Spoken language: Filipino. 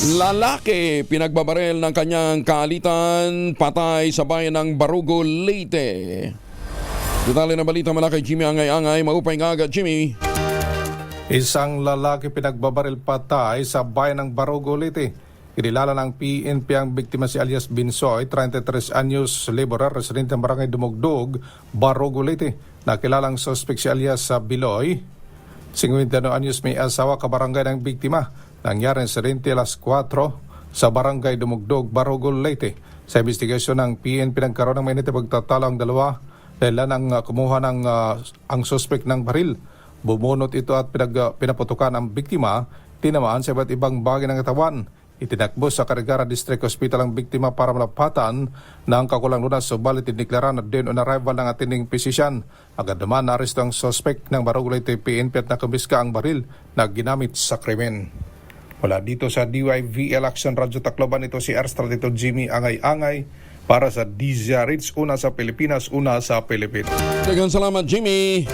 Lalaki pinagbabarel ng kanyang kaalitan patay sa bayan ng Barugo, Leyte. Detalye ng balita mula kay Jimmy Angay-Angay. Maupay nga agad, Jimmy. Isang lalaki pinagbabaril patay sa bayan ng Barogo, Leyte. Kinilala ng PNP ang biktima si alias Binsoy, 33 anyos laborer, residente ng barangay Dumugdog, Barogo, Leyte. Nakilalang suspect si alias Biloy, 50 anyos may asawa kabarangay ng biktima. Nangyari sa Rente alas 4 sa barangay Dumugdog, Barogol, Leyte. Sa investigasyon ng PNP nagkaroon ng mainit pagtatalo ang dalawa dahil uh, kumuha ng uh, ang suspect ng baril. Bumunot ito at pinag, uh, pinaputukan ang biktima, tinamaan sa iba't ibang bagay ng katawan. Itinakbo sa Carigara District Hospital ang biktima para malapatan ng kakulang lunas subalit iniklara na din on arrival ng ating physician. Agad naman naresto ang suspect ng Leyte PNP at nakambiska ang baril na ginamit sa krimen. Wala dito sa DYVL Action Radyo Tacloban ito si Airstrat ito Jimmy Angay-Angay para sa DZRH una sa Pilipinas, una sa Pilipinas. Dagang salamat, Jimmy.